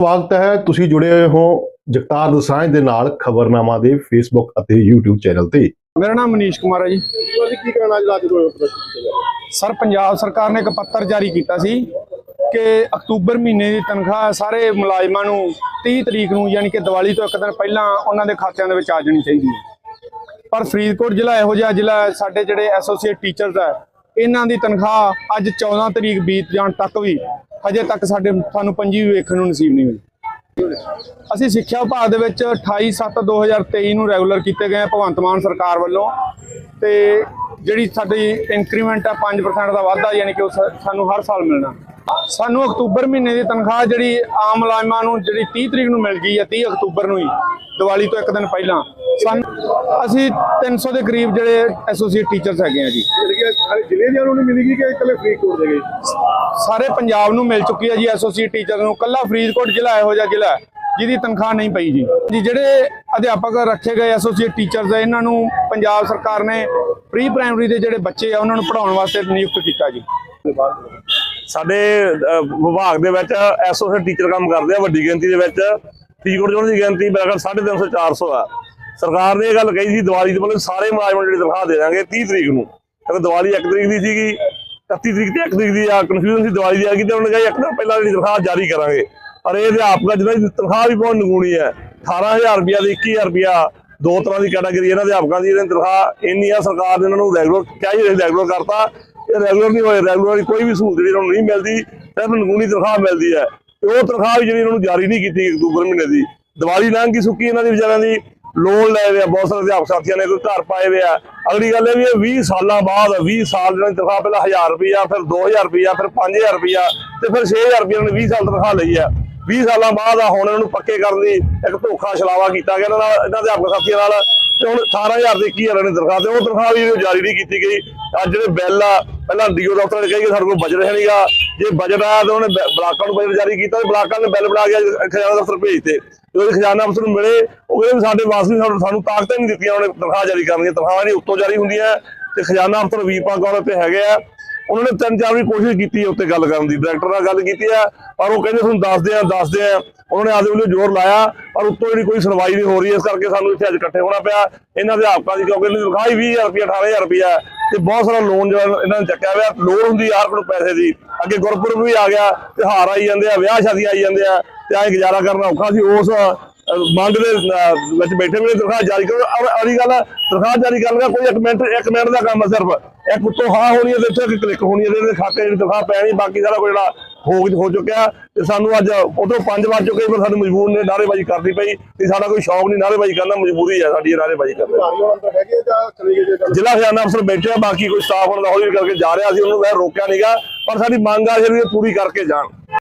ਸਵਾਗਤ ਹੈ। ਤੁਸੀਂ ਜੁੜੇ ਹੋਏ ਹੋ ਜਗਤਾਰ ਦਸਾਂਝ ਦੇ ਨਾਲ ਖਬਰਨਾਮਾ ਦੇ ਫੇਸਬੁੱਕ ਅਤੇ YouTube ਚੈਨਲ ਤੇ। ਮੇਰਾ ਨਾਮ ਮਨੀਸ਼ ਕੁਮਾਰ ਹੈ ਜੀ। ਤੁਸੀਂ ਕੀ ਕਹਿਣਾ ਅੱਜ ਰਾਤ ਨੂੰ ਪ੍ਰਦਰਸ਼ਨ ਕੀਤਾ ਜਾ ਰਿਹਾ ਸਰ ਪੰਜਾਬ ਸਰਕਾਰ ਨੇ ਇੱਕ ਪੱਤਰ ਜਾਰੀ ਕੀਤਾ ਸੀ ਕਿ ਅਕਤੂਬਰ ਮਹੀਨੇ ਦੀ ਤਨਖਾਹ ਸਾਰੇ ਮੁਲਾਜ਼ਮਾਂ ਨੂੰ 30 ਤਰੀਕ ਨੂੰ ਯਾਨੀ ਕਿ ਦੀਵਾਲੀ ਤੋਂ ਇੱਕ ਦਿਨ ਪਹਿਲਾਂ ਉਹਨਾਂ ਦੇ ਖਾਤਿਆਂ ਦੇ ਵਿੱਚ ਆ ਜਾਣੀ ਚਾਹੀਦੀ ਹੈ। ਪਰ ਫਰੀਦਕੋਟ ਜ਼ਿਲ੍ਹਾ ਇਹੋ ਜਿਹਾ ਜ਼ਿਲ੍ਹਾ ਸਾਡੇ ਜਿਹੜੇ ਐਸੋਸੀਏਟ ਟੀਚਰਸ ਹੈ ਇਹਨਾਂ ਦੀ ਤਨਖਾਹ ਅੱਜ 14 ਤਰੀਕ ਬੀਤ ਜਾਣ ਤੱਕ ਵੀ ਹਜੇ ਤੱਕ ਸਾਡੇ, ਸਾਨੂੰ ਪੰਜੀ ਵੇਖਣ ਨੂੰ ਨਸੀਬ ਨਹੀਂ ਮਿਲੀ ਅਸੀਂ ਸਿੱਖਿਆ ਵਿਭਾਗ ਦੇ ਵਿੱਚ 28/7/2023 ਨੂੰ ਰੈਗੂਲਰ ਕੀਤੇ ਗਏ ਭਗਵੰਤ ਮਾਨ ਸਰਕਾਰ ਵੱਲੋਂ ਤੇ ਜਿਹੜੀ ਸਾਡੀ ਇਨਕਰੀਮੈਂਟ ਆ 5% ਦਾ ਵਾਧਾ ਯਾਨੀ ਕਿ ਉਹ ਸਾ- ਸਾਨੂੰ ਹਰ ਸਾਲ ਮਿਲਣਾ। ਸਾਨੂੰ ਅਕਤੂਬਰ ਮਹੀਨੇ ਦੀ ਤਨਖਾਹ ਜਿਹੜੀ ਆਮ ਮੁਲਾਜ਼ਮਾਂ ਨੂੰ ਜਿਹੜੀ 30 ਤਰੀਕ ਨੂੰ ਮਿਲ ਗਈ ਹੈ 30 ਅਕਤੂਬਰ ਨੂੰ ਹੀ, ਦੀਵਾਲੀ ਤੋਂ ਇੱਕ ਦਿਨ ਪਹਿਲਾਂ ਸਾਨੂੰ ਅਸੀਂ 300 ਦੇ ਕਰੀਬ ਜਿਹੜੇ ਐਸੋਸੀਏਟ ਟੀਚਰਸ ਹੈਗੇ ਆ ਜੀ। ਸਾਰੇ ਜ਼ਿਲ੍ਹੇ ਦੀਆਂ ਨੂੰ ਮਿਲੇਗੀ ਕਿ ਇਕੱਲੇ ਫਰੀਦਕੋਟ ਦੇ ਗਏ? ਸਾਰੇ ਪੰਜਾਬ ਨੂੰ ਮਿਲ ਚੁੱਕੀ ਹੈ ਜੀ ਐਸੋਸੀਏਟ ਟੀਚਰ ਨੂੰ। ਕੱਲਾ ਫਰੀਦਕੋਟ ਜ਼ਿਲ੍ਹਾ ਇਹੋ ਜਿਹਾ ਜ਼ਿਲ੍ਹਾ ਜਿਹਦੀ ਤਨਖਾਹ ਨਹੀਂ ਪਈ ਜੀ। ਜੀ ਜਿਹੜੇ ਅਧਿਆਪਕ ਰੱਖੇ ਗਏ ਐਸੋਸੀਏਟ ਟੀਚਰਸ ਹੈ ਇਹਨਾਂ ਨੂੰ ਪੰਜਾਬ ਸਰਕਾਰ ਨੇ ਪ੍ਰੀ ਪ੍ਰਾਇਮਰੀ ਦੇ ਜਿਹੜੇ ਬੱਚੇ ਆ ਉਹਨਾਂ ਨੂੰ ਪੜਾਉਣ ਵਾਸਤੇ ਨਿਯੁਕਤ ਕੀਤਾ ਜੀ। ਸਾਡੇ ਵਿਭਾਗ ਦੇ ਵਿੱਚ ਐਸੋਸੀਏਟ ਟੀਚਰ ਕੰਮ ਕਰਦੇ ਆ ਵੱਡੀ ਗਿਣਤੀ ਦੇ ਵਿੱਚ। ਫਰੀਦਕੋਟ ਜ਼ਿਲ੍ਹੇ ਦੀ ਗਿਣਤੀ ਬਰਾਬਰ 350 400 ਆ। ਸਰਕਾਰ ਨੇ ਇਹ ਗੱਲ ਕਹੀ ਸੀ, ਦੀਵਾਲੀ ਤੋਂ ਪਹਿਲਾਂ ਸਾਰੇ ਮੁਲਾਜ਼ਮਾਂ ਨੂੰ ਜਿਹੜੀ ਤਨਖਾਹ ਦੇ ਦਾਂਗੇ 30 ਤਰੀਕ ਨੂੰ। ਕਿਉਂਕਿ ਦੀਵਾਲੀ 1 ਤਰੀਕ ਦੀ ਸੀਗੀ 31 ਤਰੀਕ ਤੇ 1 ਤਰੀਕ ਦੀ ਆ ਕਨਫਿਊਜ਼ਨ ਸੀ, ਦੀਵਾਲੀ ਦੀ ਆ ਗਈ ਤੇ ਉਹਨਾਂ ਨੇ ਕਿਹਾ ਇੱਕ ਦਿਨ ਪਹਿਲਾਂ ਜਿਹੜੀ ਤਨਖਾਹ ਜਾਰੀ ਕਰਾਂਗੇ। ਪਰ ਇਹ ਅਧਿਆਪਕ ਜਿਹਨਾਂ ਦੀ ਤਨਖਾਹ ਵੀ ਬਹੁਤ ਨਗੂਣੀ ਹੈ 18000 ਰੁਪਇਆ ਤੇ 21000 ਰੁਪਇਆ, ਦੋ ਤਰ੍ਹਾਂ ਦੀ ਕੈਟਾਗਰੀ ਇਹਨਾਂ ਅਧਿਆਪਕਾਂ ਦੀ, ਇਹਨਾਂ ਦੀ ਤਨਖਾਹ ਇੰਨੀ ਆ, ਸਰਕਾਰ ਨੇ ਇਹਨਾਂ ਨੂੰ ਰੈਗੂਲਰ ਕਿਹਾ ਹੀ ਰੈਗੂਲਰ ਕਰਤਾ। ਇਹ ਰੈਗੂਲਰ ਨਹੀਂ ਹੋਏ ਰੈਗੂਲਰ ਕੋਈ ਵੀ ਸਹੂਲਤ ਜਿਹੜੀ ਇਹਨਾਂ ਨੂੰ ਨਹੀਂ ਮਿਲਦੀ ਸਿਰਫ ਨਗੂਣੀ ਤਨਖਾਹ ਮਿਲਦੀ ਹੈ ਤੇ ਉਹ ਤਨਖਾਹ ਵੀ ਜਿਹੜੀ ਇਹਨਾਂ ਨੂੰ ਜਾਰੀ ਨਹੀਂ ਕੀਤੀ ਅਕਤੂਬਰ ਮਹੀਨੇ ਦੀ। ਦੀਵਾਲੀ ਲੰਘ ਗਈ ਸੁੱਕੀ ਇਹਨਾਂ ਦੀ ਵਿਚਾਰਿਆਂ ਦੀ। ਲੋਨ ਲਏ ਹੋਏ ਆ, ਬਹੁਤ ਸਾਰੇ ਅਧਿਆਪਕ ਸਾਥੀਆਂ ਨੇ ਕੋਈ ਘਰ ਪਾਏ ਵੇ ਆ। ਅਗਲੀ ਗੱਲ ਇਹ ਵੀ ਇਹ 20 ਸਾਲਾਂ ਬਾਅਦ 20 ਸਾਲ ਦੀ ਤਨਖਾਹ ਪਹਿਲਾਂ 1000 ਰੁਪਇਆ ਫਿਰ 2000 ਰੁਪਇਆ ਫਿਰ 5000 ਰੁਪਇਆ ਤੇ ਫਿਰ 6000 ਰੁਪਇਆ ਨੇ 20 ਸਾਲ ਤਨਖਾਹ ਲਈ ਆ। 20 ਸਾਲਾਂ ਬਾਅਦ ਆ ਹੁਣ ਇਹਨਾਂ ਨੂੰ ਪੱਕੇ ਕਰਨ ਦੀ ਇੱਕ ਧੋਖਾ ਛਲਾਵਾ ਕੀਤਾ ਗਿਆ ਇਹਨਾਂ ਨਾਲ, ਇਹਨਾਂ ਦੇ ਅਧਿਆਪਕ ਸਾਥੀਆਂ ਨਾਲ। ਹੁਣ 18000 ਦੇ 21000 ਨੇ ਤਨਖਾਹ ਤੇ ਉਹ ਤਨਖਾਹ ਵੀ ਜਾਰੀ ਨਹੀਂ ਕੀਤੀ ਗਈ। ਅੱਜ ਜਿਹੜੇ ਬਿੱਲ ਆ, ਪਹਿਲਾਂ ਡੀਓ ਦਫ਼ਤਰ ਨੇ ਕਹੀ ਕਿ ਸਾਡੇ ਕੋਲ ਬਜਟ ਹੈ ਨਹੀਂਗਾ। ਜੇ ਬਜਟ ਆਇਆ ਤਾਂ ਉਹਨੇ ਬਲਾਕਾਂ ਨੂੰ ਬਜਟ ਜਾਰੀ ਕੀਤਾ ਤੇ ਬਲਾਕਾਂ ਨੇ ਬਿੱਲ ਬਣਾ ਕੇ ਖਜ਼ਾਨਾ ਦਫ਼ਤਰ ਭੇਜਤੇ। ਜਦੋਂ ਖਜ਼ਾਨਾ ਅਫਸਰ ਨੂੰ ਮਿਲੇ, ਉਹ ਕਹਿੰਦੇ ਸਾਡੇ ਵਾਸਤੇ ਸਾਨੂੰ ਤਾਕਤਾਂ ਨਹੀਂ ਦਿੱਤੀਆਂ, ਉਹਨੇ ਤਨਖਾਹ ਜਾਰੀ ਕਰਨ ਦੀਆਂ ਤਨਖਾਹਾਂ ਨਹੀਂ ਉੱਤੋਂ ਜਾਰੀ ਹੁੰਦੀਆਂ ਤੇ ਖਜ਼ਾਨਾ ਅਫਸਰ ਵੀਪਾ ਕੌਰ ਤੇ ਹੈਗੇ ਆ। ਉਹਨਾਂ ਨੇ ਤਿੰਨ ਚਾਰ ਵੀ ਕੋਸ਼ਿਸ਼ ਕੀਤੀ ਉੱਤੇ ਗੱਲ ਕਰਨ ਦੀ। ਡਾਇਰੈਕਟਰ ਨਾਲ ਗੱਲ ਕੀਤੀ ਆ ਪਰ ਉਹ ਕਹਿੰਦੇ ਤੁਹਾਨੂੰ ਦੱਸਦੇ ਆ ਦੱਸਦੇ ਆ ਉਹਨਾਂ ਨੇ ਆਦੇ ਵੱਲੋਂ ਜ਼ੋਰ ਲਾਇਆ। ਪਰ ਉੱਤੋਂ ਜਿਹੜੀ ਕੋਈ ਸੁਣਵਾਈ ਨਹੀਂ ਹੋ ਰਹੀ ਇਸ ਕਰਕੇ ਸਾਨੂੰ ਇੱਥੇ ਅੱਜ ਇਕੱਠੇ ਹੋਣਾ ਪਿਆ। ਇਹਨਾਂ ਦੇ ਆਪਕਾਂ ਦੀ ਕਿਉਂਕਿ ਇਹਨਾਂ ਦੀ ਤਨਖਾਹ ਹੀ 20000 ਰੁਪਏ 18000 ਰੁਪਏ ਤੇ ਬਹੁਤ ਸਾਰਾ ਲੋਨ ਜਿਹੜਾ ਇਹਨਾਂ ਨੇ ਚੱਕਿਆ ਹੋਇਆ ਲੋੜ ਹੁੰਦੀ ਯਾਰ ਕੋਲ ਪੈਸੇ ਦੀ। ਅੱਗੇ ਗੁਰਪੁਰਬ ਵੀ ਆ ਗਿਆ ਤਿਉਹਾਰ ਆਈ ਜਾਂਦੇ ਆ ਵਿਆਹ ਸ਼ਾਦੀਆਂ ਆਈ ਜਾਂਦੇ ਆ ਤੇ ਐਂ ਗੁਜ਼ਾਰਾ ਕਰਨਾ ਔਖਾ ਸੀ। ਉਸ ਅਹ, ਮੰਗ ਦੇ ਵਿੱਚ ਬੈਠੇ ਵੀ ਤਨਖਾਹ ਜਾਰੀ ਕਰੋ। ਔਰ ਅਗਲੀ ਗੱਲ ਆ, ਤਨਖਾਹ ਜਾਰੀ ਕਰਨ ਦਾ ਕੋਈ ਇੱਕ ਮਿੰਟ ਇੱਕ ਮਿੰਟ ਦਾ ਕੰਮ ਹੈ ਸਿਰਫ। ਇੱਕ ਉੱਤੋਂ ਹਾਂ ਹੋਣੀ ਹੈ ਤੇ ਇੱਥੇ ਇੱਕ ਕਲਿੱਕ ਹੋਣੀ ਹੈ ਤੇ ਖਾਤੇ ਜਿਹੜੀ ਤਨਖਾਹ ਪੈਣੀ ਬਾਕੀ ਸਾਰਾ ਕੋਈ ਜਿਹੜਾ ਹੋ ਹੋ ਚੁੱਕਿਆ ਤੇ ਸਾਨੂੰ ਅੱਜ ਉਦੋਂ 5 ਵਜ ਚੁੱਕੇ ਪਰ ਸਾਨੂੰ ਮਜਬੂਰ ਨੇ ਨਾਅਰੇਬਾਜ਼ੀ ਕਰਨੀ ਪਈ ਤੇ ਸਾਡਾ ਕੋਈ ਸ਼ੌਕ ਨਹੀਂ ਨਾਅਰੇਬਾਜ਼ੀ ਕਰਨਾ ਮਜਬੂਰੀ ਹੈ ਸਾਡੀ ਇਹ ਨਾਅਰੇਬਾਜ਼ੀ ਕਰਨੀ। ਜ਼ਿਲ੍ਹਾ ਖਜ਼ਾਨਾ ਅਫਸਰ ਬੈਠੇ ਆ ਬਾਕੀ ਕੋਈ ਸਟਾਫ ਉਹਨਾਂ ਦਾ ਹੌਲੀ ਕਰਕੇ ਜਾ ਰਿਹਾ ਸੀ ਉਹਨੂੰ ਮੈਂ ਰੋਕਿਆ ਨਹੀਂਗਾ ਪਰ ਸਾਡੀ ਮੰਗ ਆ ਜਿਹੜੀ ਪੂਰੀ ਕਰਕੇ ਜਾਣ।